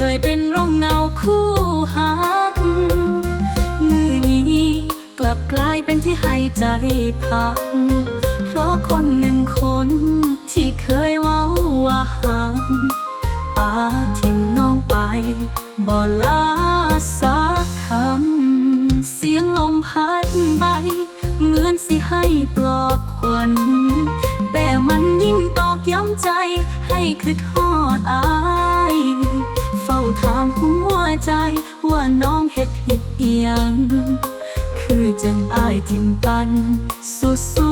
เคยเป็นร่มเงาคู่หักมือนี้กลับกลายเป็นที่ให้ใจพัก เพราะคนหนึ่งคนที่เคยเว้าว่าหักปาทิ้งน้องไปบ่ลาสักคำ เสียงลมพัดไปเหมือนสิให้ปลอบควันแต่มันยิ่งตอกย้ำใจให้คิดฮอดอา ใจว่าน้องเฮ็ดผิดเอียง คือจังอายทิมกันสุดสู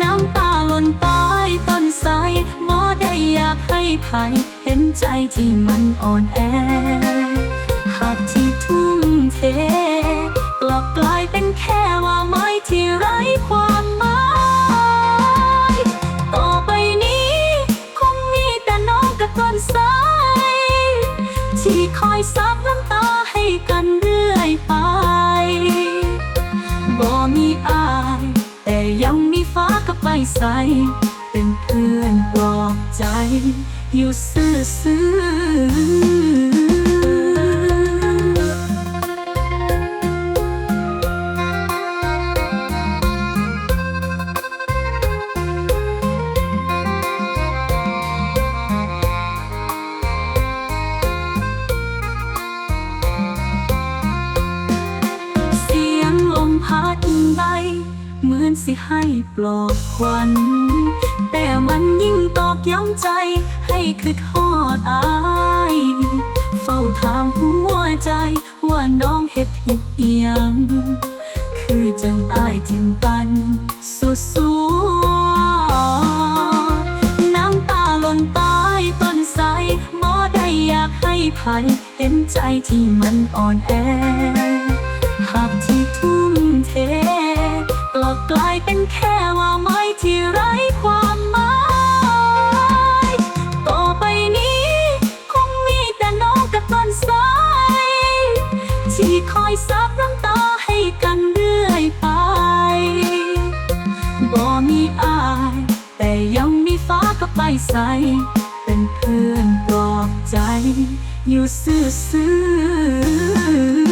น้ำตาหล่นใต้ต้นไทรบ่ได้อยากให้ใครเห็นใจที่มันอ่อนแอหากที่ทุ คอยซับน้ำตาให้กันเรื่อยไป บ่มีอาย แต่ยังมีฟ้ากับใบใส เป็นเพื่อนปลอบใจ อยู่ซื่อ เหมือนสิให้ปลอบควันแต่มันยิ่งตอกย้ำใจให้คิดฮอดอายเฝ้าถามหัวใจ ว่าน้องเฮ็ดผิดเอียง คือจังอายทิมกัน สุดสัวน้ำตาหล่นใต้ต้นไทรบ่ได้อยากให้ใครเห็นใจที่มันอ่อนแอหากที่ทุ่ม ที่คอยซับน้ำตาให้กันเรื่อยไป บ่มีอาย แต่ยังมีฟ้าก็ไปใส เป็นเพื่อนปลอบใจ อยู่ซื่อ